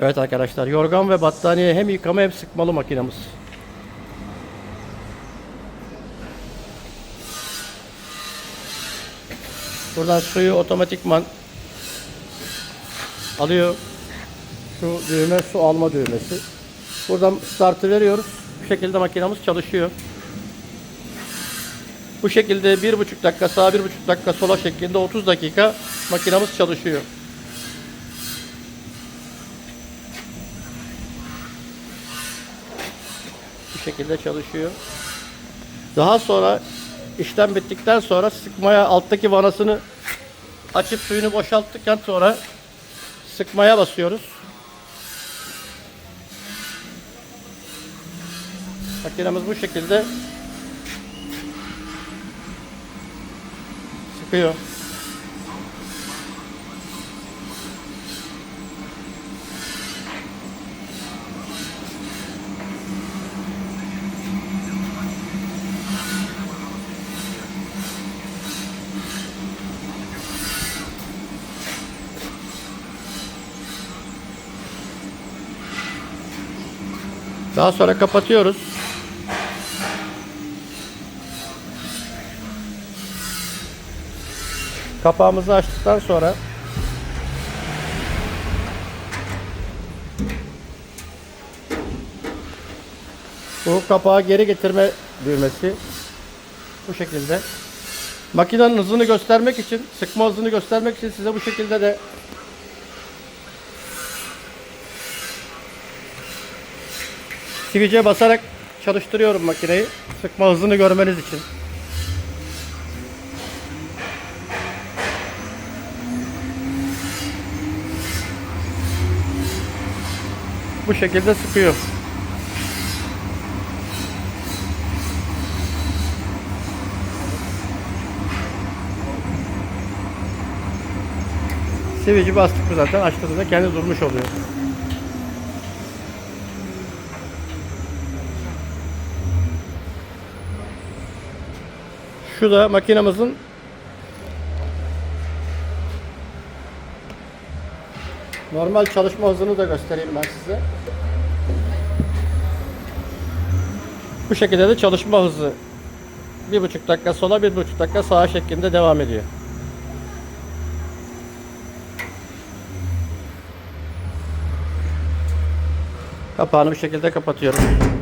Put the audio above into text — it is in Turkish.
Evet arkadaşlar yorgan ve battaniye hem yıkama hem sıkmalı makinamız. Buradan suyu otomatikman alıyor. Şu düğme su alma düğmesi. Buradan startı veriyoruz. Bu şekilde makinamız çalışıyor. Bu şekilde bir buçuk dakika sağa bir buçuk dakika sola şeklinde 30 dakika makinamız çalışıyor. Şekilde çalışıyor. Daha sonra işlem bittikten sonra sıkmaya alttaki vanasını açıp suyunu boşalttıktan sonra sıkmaya basıyoruz. Makinemiz bu şekilde sıkıyor. Daha sonra kapatıyoruz. Kapağımızı açtıktan sonra bu kapağı geri getirme düğmesi bu şekilde. Makinenin hızını göstermek için, sıkma hızını göstermek için size bu şekilde de Switch'e basarak çalıştırıyorum makineyi. Sıkma hızını görmeniz için. Bu şekilde sıkıyor. Switch'i bastık mı zaten açtığında kendi durmuş oluyor. Şu da makinamızın normal çalışma hızını da göstereyim ben size. Bu şekilde de çalışma hızı bir buçuk dakika sola bir buçuk dakika sağa şeklinde devam ediyor. Kapağını bu şekilde kapatıyorum.